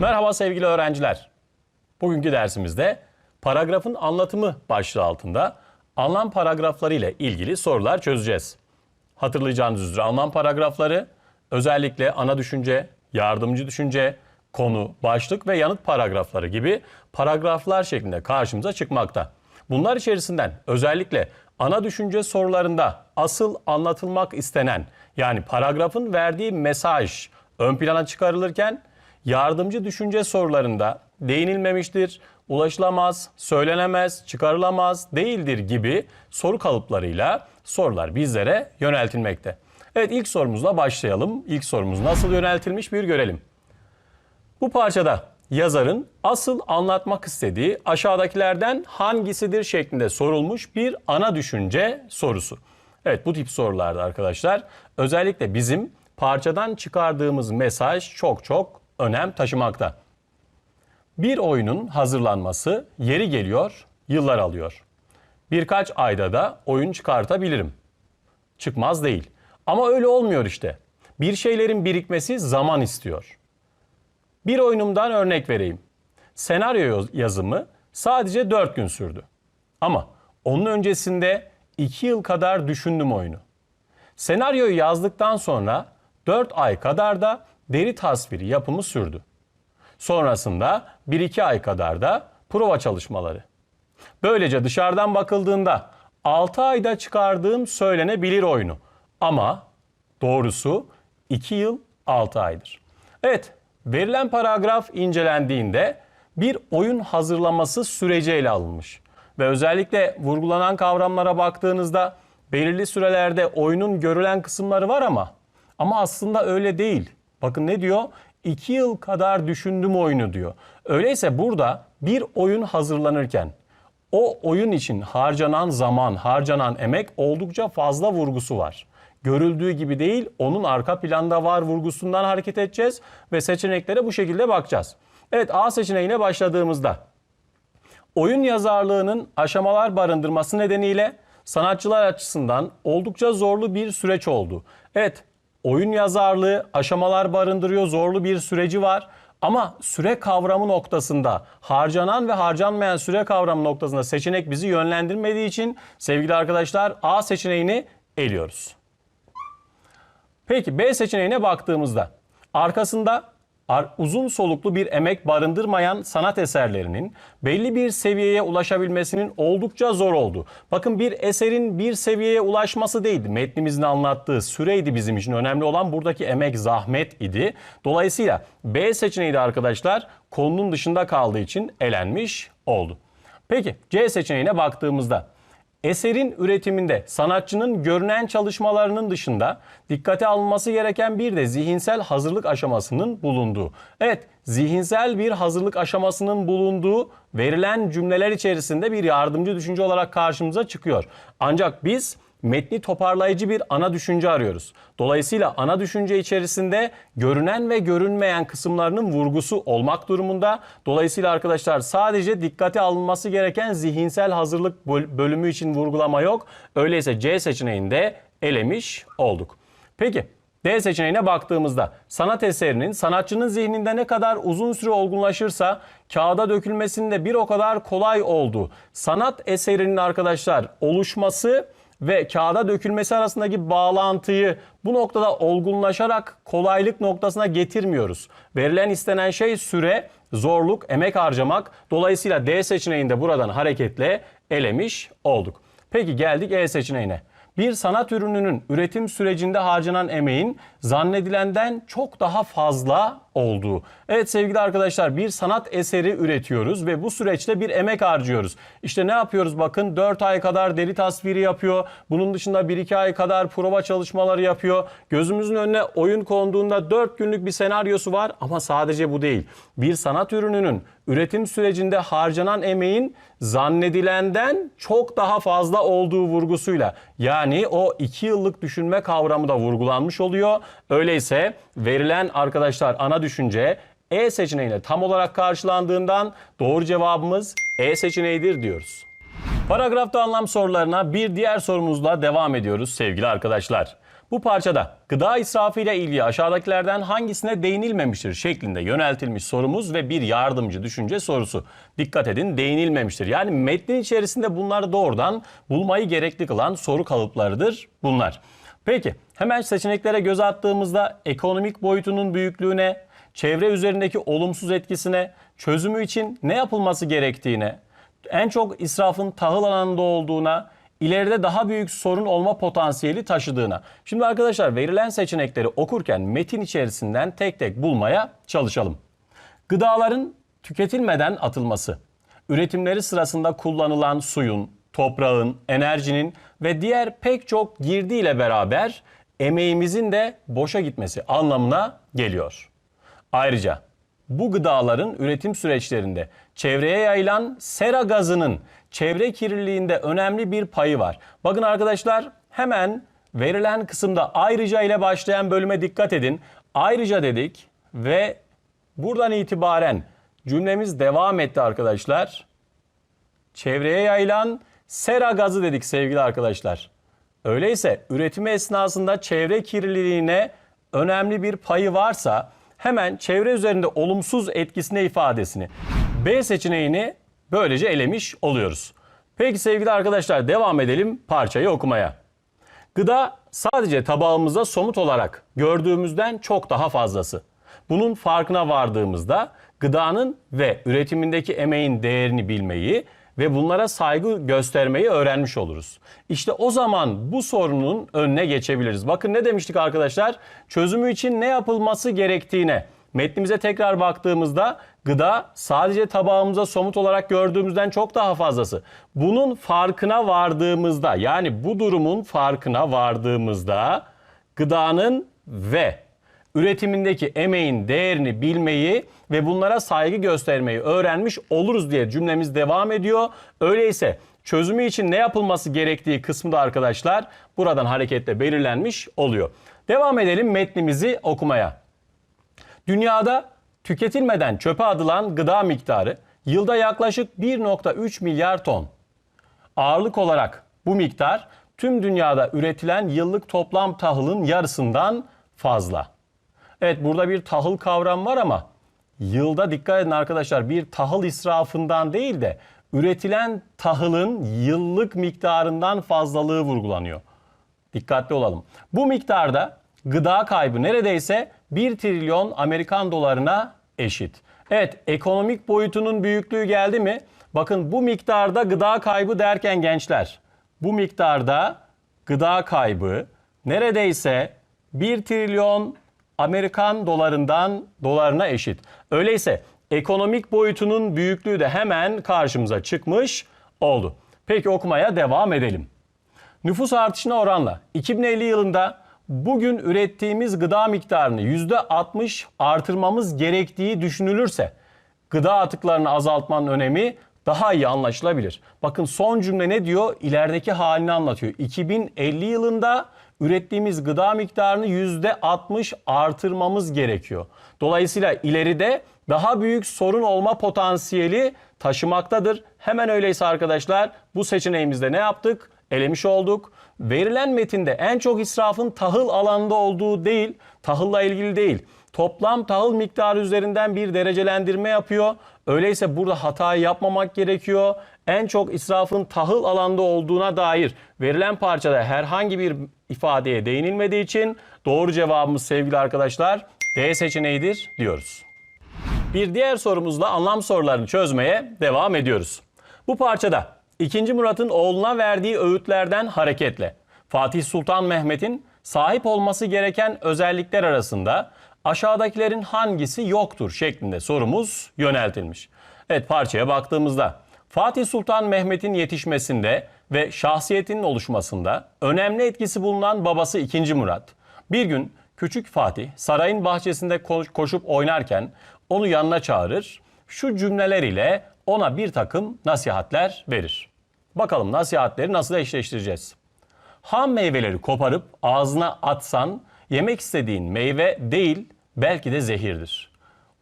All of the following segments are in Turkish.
Merhaba sevgili öğrenciler. Bugünkü dersimizde paragrafın anlatımı başlığı altında anlam paragrafları ile ilgili sorular çözeceğiz. Hatırlayacağınız üzere anlam paragrafları özellikle ana düşünce, yardımcı düşünce, konu, başlık ve yanıt paragrafları gibi paragraflar şeklinde karşımıza çıkmakta. Bunlar içerisinden özellikle ana düşünce sorularında asıl anlatılmak istenen yani paragrafın verdiği mesaj ön plana çıkarılırken yardımcı düşünce sorularında değinilmemiştir, ulaşılamaz, söylenemez, çıkarılamaz, değildir gibi soru kalıplarıyla sorular bizlere yöneltilmekte. Evet ilk sorumuzla başlayalım. İlk sorumuz nasıl yöneltilmiş bir görelim. Bu parçada yazarın asıl anlatmak istediği aşağıdakilerden hangisidir şeklinde sorulmuş bir ana düşünce sorusu. Evet bu tip sorularda arkadaşlar özellikle bizim parçadan çıkardığımız mesaj çok çok önem taşımakta. Bir oyunun hazırlanması yeri geliyor, yıllar alıyor. Birkaç ayda da oyun çıkartabilirim. Çıkmaz değil. Ama öyle olmuyor işte. Bir şeylerin birikmesi zaman istiyor. Bir oyunumdan örnek vereyim. Senaryo yazımı sadece 4 gün sürdü. Ama onun öncesinde 2 yıl kadar düşündüm oyunu. Senaryoyu yazdıktan sonra 4 ay kadar da deri tasviri yapımı sürdü. Sonrasında 1-2 ay kadar da prova çalışmaları. Böylece dışarıdan bakıldığında 6 ayda çıkardığım söylenebilir oyunu. Ama doğrusu 2 yıl 6 aydır. Evet, verilen paragraf incelendiğinde bir oyun hazırlaması süreci ele alınmış. Ve özellikle vurgulanan kavramlara baktığınızda belirli sürelerde oyunun görülen kısımları var ama ama aslında öyle değil. Bakın ne diyor? 2 yıl kadar düşündüm oyunu diyor. Öyleyse burada bir oyun hazırlanırken o oyun için harcanan zaman, harcanan emek oldukça fazla vurgusu var. Görüldüğü gibi değil, onun arka planda var vurgusundan hareket edeceğiz ve seçeneklere bu şekilde bakacağız. Evet A seçeneğine başladığımızda oyun yazarlığının aşamalar barındırması nedeniyle sanatçılar açısından oldukça zorlu bir süreç oldu. Evet, oyun yazarlığı aşamalar barındırıyor, zorlu bir süreci var. Ama süre kavramı noktasında harcanan ve harcanmayan süre kavramı noktasında seçenek bizi yönlendirmediği için sevgili arkadaşlar A seçeneğini eliyoruz. Peki B seçeneğine baktığımızda arkasında ar- uzun soluklu bir emek barındırmayan sanat eserlerinin belli bir seviyeye ulaşabilmesinin oldukça zor oldu. Bakın bir eserin bir seviyeye ulaşması değildi. Metnimizin anlattığı süreydi bizim için önemli olan buradaki emek zahmet idi. Dolayısıyla B seçeneği de arkadaşlar konunun dışında kaldığı için elenmiş oldu. Peki C seçeneğine baktığımızda Eserin üretiminde sanatçının görünen çalışmalarının dışında dikkate alınması gereken bir de zihinsel hazırlık aşamasının bulunduğu. Evet, zihinsel bir hazırlık aşamasının bulunduğu verilen cümleler içerisinde bir yardımcı düşünce olarak karşımıza çıkıyor. Ancak biz metni toparlayıcı bir ana düşünce arıyoruz. Dolayısıyla ana düşünce içerisinde görünen ve görünmeyen kısımlarının vurgusu olmak durumunda. Dolayısıyla arkadaşlar sadece dikkate alınması gereken zihinsel hazırlık böl- bölümü için vurgulama yok. Öyleyse C seçeneğinde elemiş olduk. Peki D seçeneğine baktığımızda sanat eserinin sanatçının zihninde ne kadar uzun süre olgunlaşırsa kağıda dökülmesinde bir o kadar kolay oldu. Sanat eserinin arkadaşlar oluşması ve kağıda dökülmesi arasındaki bağlantıyı bu noktada olgunlaşarak kolaylık noktasına getirmiyoruz. Verilen istenen şey süre, zorluk, emek harcamak. Dolayısıyla D seçeneğinde buradan hareketle elemiş olduk. Peki geldik E seçeneğine. Bir sanat ürününün üretim sürecinde harcanan emeğin zannedilenden çok daha fazla olduğu. Evet sevgili arkadaşlar bir sanat eseri üretiyoruz ve bu süreçte bir emek harcıyoruz. İşte ne yapıyoruz bakın 4 ay kadar deri tasviri yapıyor. Bunun dışında 1-2 ay kadar prova çalışmaları yapıyor. Gözümüzün önüne oyun konduğunda 4 günlük bir senaryosu var ama sadece bu değil. Bir sanat ürününün üretim sürecinde harcanan emeğin zannedilenden çok daha fazla olduğu vurgusuyla yani o 2 yıllık düşünme kavramı da vurgulanmış oluyor. Öyleyse verilen arkadaşlar ana düşünce E seçeneğiyle tam olarak karşılandığından doğru cevabımız E seçeneğidir diyoruz. Paragrafta anlam sorularına bir diğer sorumuzla devam ediyoruz sevgili arkadaşlar. Bu parçada gıda israfı ile ilgili aşağıdakilerden hangisine değinilmemiştir şeklinde yöneltilmiş sorumuz ve bir yardımcı düşünce sorusu. Dikkat edin değinilmemiştir. Yani metnin içerisinde bunları doğrudan bulmayı gerekli kılan soru kalıplarıdır bunlar. Peki hemen seçeneklere göz attığımızda ekonomik boyutunun büyüklüğüne, çevre üzerindeki olumsuz etkisine, çözümü için ne yapılması gerektiğine, en çok israfın tahıl alanında olduğuna, ileride daha büyük sorun olma potansiyeli taşıdığına. Şimdi arkadaşlar verilen seçenekleri okurken metin içerisinden tek tek bulmaya çalışalım. Gıdaların tüketilmeden atılması, üretimleri sırasında kullanılan suyun, toprağın, enerjinin ve diğer pek çok girdiyle beraber emeğimizin de boşa gitmesi anlamına geliyor. Ayrıca bu gıdaların üretim süreçlerinde çevreye yayılan sera gazının çevre kirliliğinde önemli bir payı var. Bakın arkadaşlar hemen verilen kısımda ayrıca ile başlayan bölüme dikkat edin. Ayrıca dedik ve buradan itibaren cümlemiz devam etti arkadaşlar. Çevreye yayılan sera gazı dedik sevgili arkadaşlar. Öyleyse üretimi esnasında çevre kirliliğine önemli bir payı varsa hemen çevre üzerinde olumsuz etkisine ifadesini B seçeneğini böylece elemiş oluyoruz. Peki sevgili arkadaşlar devam edelim parçayı okumaya. Gıda sadece tabağımızda somut olarak gördüğümüzden çok daha fazlası. Bunun farkına vardığımızda gıdanın ve üretimindeki emeğin değerini bilmeyi ve bunlara saygı göstermeyi öğrenmiş oluruz. İşte o zaman bu sorunun önüne geçebiliriz. Bakın ne demiştik arkadaşlar? Çözümü için ne yapılması gerektiğine metnimize tekrar baktığımızda gıda sadece tabağımıza somut olarak gördüğümüzden çok daha fazlası. Bunun farkına vardığımızda yani bu durumun farkına vardığımızda gıdanın ve üretimindeki emeğin değerini bilmeyi ve bunlara saygı göstermeyi öğrenmiş oluruz diye cümlemiz devam ediyor. Öyleyse çözümü için ne yapılması gerektiği kısmı arkadaşlar buradan hareketle belirlenmiş oluyor. Devam edelim metnimizi okumaya. Dünyada tüketilmeden çöpe atılan gıda miktarı yılda yaklaşık 1.3 milyar ton. Ağırlık olarak bu miktar tüm dünyada üretilen yıllık toplam tahılın yarısından fazla. Evet burada bir tahıl kavram var ama yılda dikkat edin arkadaşlar bir tahıl israfından değil de üretilen tahılın yıllık miktarından fazlalığı vurgulanıyor. Dikkatli olalım. Bu miktarda gıda kaybı neredeyse 1 trilyon Amerikan dolarına eşit. Evet ekonomik boyutunun büyüklüğü geldi mi? Bakın bu miktarda gıda kaybı derken gençler bu miktarda gıda kaybı neredeyse 1 trilyon Amerikan dolarından dolarına eşit. Öyleyse ekonomik boyutunun büyüklüğü de hemen karşımıza çıkmış oldu. Peki okumaya devam edelim. Nüfus artışına oranla 2050 yılında bugün ürettiğimiz gıda miktarını %60 artırmamız gerektiği düşünülürse gıda atıklarını azaltmanın önemi daha iyi anlaşılabilir. Bakın son cümle ne diyor? İlerideki halini anlatıyor. 2050 yılında ürettiğimiz gıda miktarını %60 artırmamız gerekiyor. Dolayısıyla ileride daha büyük sorun olma potansiyeli taşımaktadır. Hemen öyleyse arkadaşlar bu seçeneğimizde ne yaptık? Elemiş olduk. Verilen metinde en çok israfın tahıl alanında olduğu değil, tahılla ilgili değil. Toplam tahıl miktarı üzerinden bir derecelendirme yapıyor. Öyleyse burada hatayı yapmamak gerekiyor. En çok israfın tahıl alanda olduğuna dair verilen parçada herhangi bir ifadeye değinilmediği için doğru cevabımız sevgili arkadaşlar D seçeneğidir diyoruz. Bir diğer sorumuzla anlam sorularını çözmeye devam ediyoruz. Bu parçada 2. Murat'ın oğluna verdiği öğütlerden hareketle Fatih Sultan Mehmet'in sahip olması gereken özellikler arasında aşağıdakilerin hangisi yoktur şeklinde sorumuz yöneltilmiş. Evet parçaya baktığımızda Fatih Sultan Mehmet'in yetişmesinde ve şahsiyetinin oluşmasında önemli etkisi bulunan babası 2. Murat bir gün küçük Fatih sarayın bahçesinde koşup oynarken onu yanına çağırır. Şu cümleler ile ona bir takım nasihatler verir. Bakalım nasihatleri nasıl eşleştireceğiz? Ham meyveleri koparıp ağzına atsan yemek istediğin meyve değil belki de zehirdir.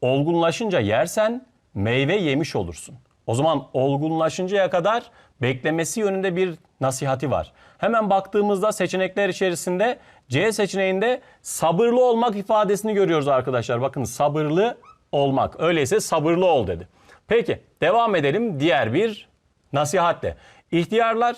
Olgunlaşınca yersen meyve yemiş olursun. O zaman olgunlaşıncaya kadar beklemesi yönünde bir nasihati var. Hemen baktığımızda seçenekler içerisinde C seçeneğinde sabırlı olmak ifadesini görüyoruz arkadaşlar. Bakın sabırlı olmak. Öyleyse sabırlı ol dedi. Peki devam edelim diğer bir nasihatle. İhtiyarlar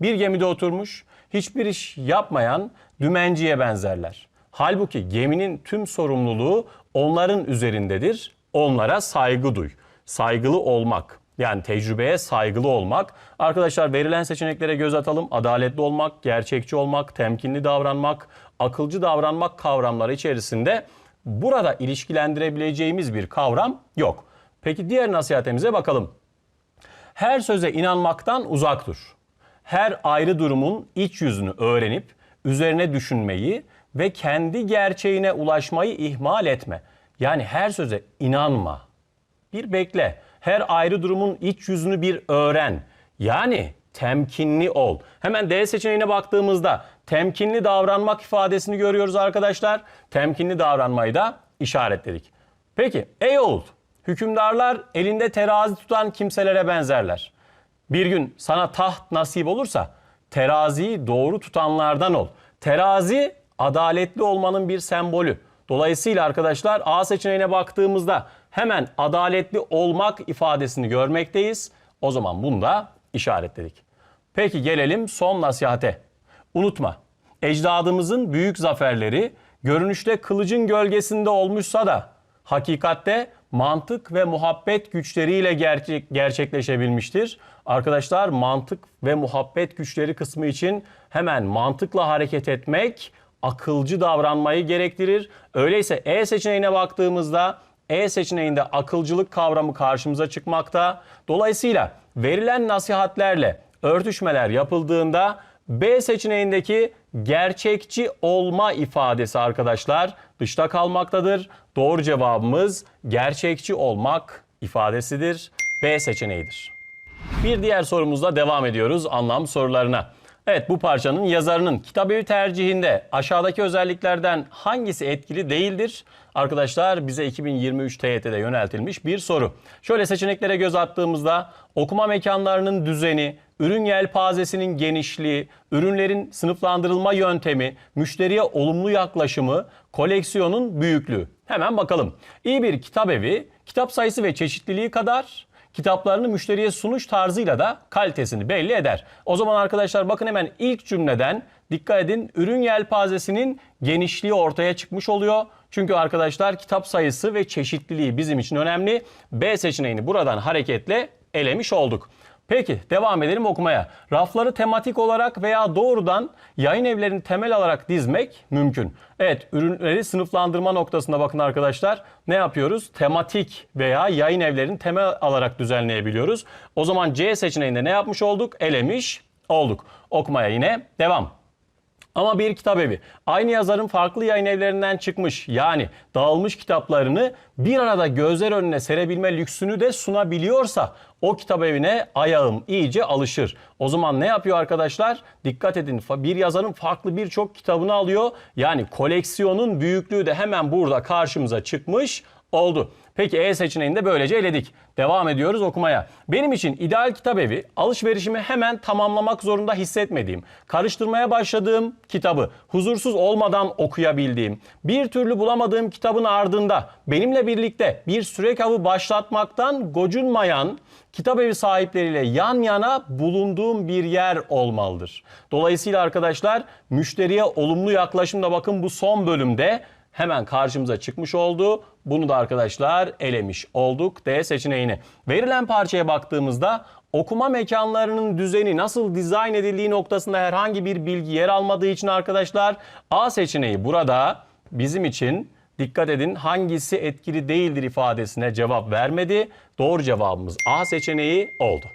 bir gemide oturmuş, hiçbir iş yapmayan dümenciye benzerler. Halbuki geminin tüm sorumluluğu onların üzerindedir. Onlara saygı duy. Saygılı olmak. Yani tecrübeye saygılı olmak. Arkadaşlar verilen seçeneklere göz atalım. Adaletli olmak, gerçekçi olmak, temkinli davranmak, akılcı davranmak kavramları içerisinde burada ilişkilendirebileceğimiz bir kavram yok. Peki diğer nasihatimize bakalım. Her söze inanmaktan uzak dur. Her ayrı durumun iç yüzünü öğrenip üzerine düşünmeyi ve kendi gerçeğine ulaşmayı ihmal etme. Yani her söze inanma. Bir bekle. Her ayrı durumun iç yüzünü bir öğren. Yani temkinli ol. Hemen D seçeneğine baktığımızda temkinli davranmak ifadesini görüyoruz arkadaşlar. Temkinli davranmayı da işaretledik. Peki ey oğul hükümdarlar elinde terazi tutan kimselere benzerler. Bir gün sana taht nasip olursa teraziyi doğru tutanlardan ol. Terazi adaletli olmanın bir sembolü. Dolayısıyla arkadaşlar A seçeneğine baktığımızda hemen adaletli olmak ifadesini görmekteyiz. O zaman bunu da işaretledik. Peki gelelim son nasihate. Unutma, ecdadımızın büyük zaferleri görünüşte kılıcın gölgesinde olmuşsa da hakikatte mantık ve muhabbet güçleriyle gerçek, gerçekleşebilmiştir. Arkadaşlar mantık ve muhabbet güçleri kısmı için hemen mantıkla hareket etmek, akılcı davranmayı gerektirir. Öyleyse E seçeneğine baktığımızda E seçeneğinde akılcılık kavramı karşımıza çıkmakta. Dolayısıyla verilen nasihatlerle örtüşmeler yapıldığında B seçeneğindeki gerçekçi olma ifadesi arkadaşlar dışta kalmaktadır. Doğru cevabımız gerçekçi olmak ifadesidir. B seçeneğidir. Bir diğer sorumuzla devam ediyoruz anlam sorularına. Evet bu parçanın yazarının kitabevi tercihinde aşağıdaki özelliklerden hangisi etkili değildir? Arkadaşlar bize 2023 TYT'de yöneltilmiş bir soru. Şöyle seçeneklere göz attığımızda okuma mekanlarının düzeni, ürün yelpazesinin genişliği, ürünlerin sınıflandırılma yöntemi, müşteriye olumlu yaklaşımı, koleksiyonun büyüklüğü. Hemen bakalım. İyi bir kitabevi kitap sayısı ve çeşitliliği kadar kitaplarını müşteriye sunuş tarzıyla da kalitesini belli eder. O zaman arkadaşlar bakın hemen ilk cümleden dikkat edin ürün yelpazesinin genişliği ortaya çıkmış oluyor. Çünkü arkadaşlar kitap sayısı ve çeşitliliği bizim için önemli. B seçeneğini buradan hareketle elemiş olduk. Peki devam edelim okumaya. Rafları tematik olarak veya doğrudan yayın evlerini temel alarak dizmek mümkün. Evet ürünleri sınıflandırma noktasında bakın arkadaşlar ne yapıyoruz? Tematik veya yayın evlerini temel alarak düzenleyebiliyoruz. O zaman C seçeneğinde ne yapmış olduk? Elemiş olduk. Okumaya yine devam. Ama bir kitap evi aynı yazarın farklı yayın evlerinden çıkmış yani dağılmış kitaplarını bir arada gözler önüne serebilme lüksünü de sunabiliyorsa o kitap evine ayağım iyice alışır. O zaman ne yapıyor arkadaşlar? Dikkat edin bir yazarın farklı birçok kitabını alıyor. Yani koleksiyonun büyüklüğü de hemen burada karşımıza çıkmış oldu. Peki E seçeneğini de böylece eledik. Devam ediyoruz okumaya. Benim için ideal kitap evi alışverişimi hemen tamamlamak zorunda hissetmediğim, karıştırmaya başladığım kitabı huzursuz olmadan okuyabildiğim, bir türlü bulamadığım kitabın ardında benimle birlikte bir sürek avı başlatmaktan gocunmayan kitap evi sahipleriyle yan yana bulunduğum bir yer olmalıdır. Dolayısıyla arkadaşlar müşteriye olumlu yaklaşımda bakın bu son bölümde hemen karşımıza çıkmış oldu. Bunu da arkadaşlar elemiş olduk D seçeneğini. Verilen parçaya baktığımızda okuma mekanlarının düzeni nasıl dizayn edildiği noktasında herhangi bir bilgi yer almadığı için arkadaşlar A seçeneği burada bizim için dikkat edin hangisi etkili değildir ifadesine cevap vermedi. Doğru cevabımız A seçeneği oldu.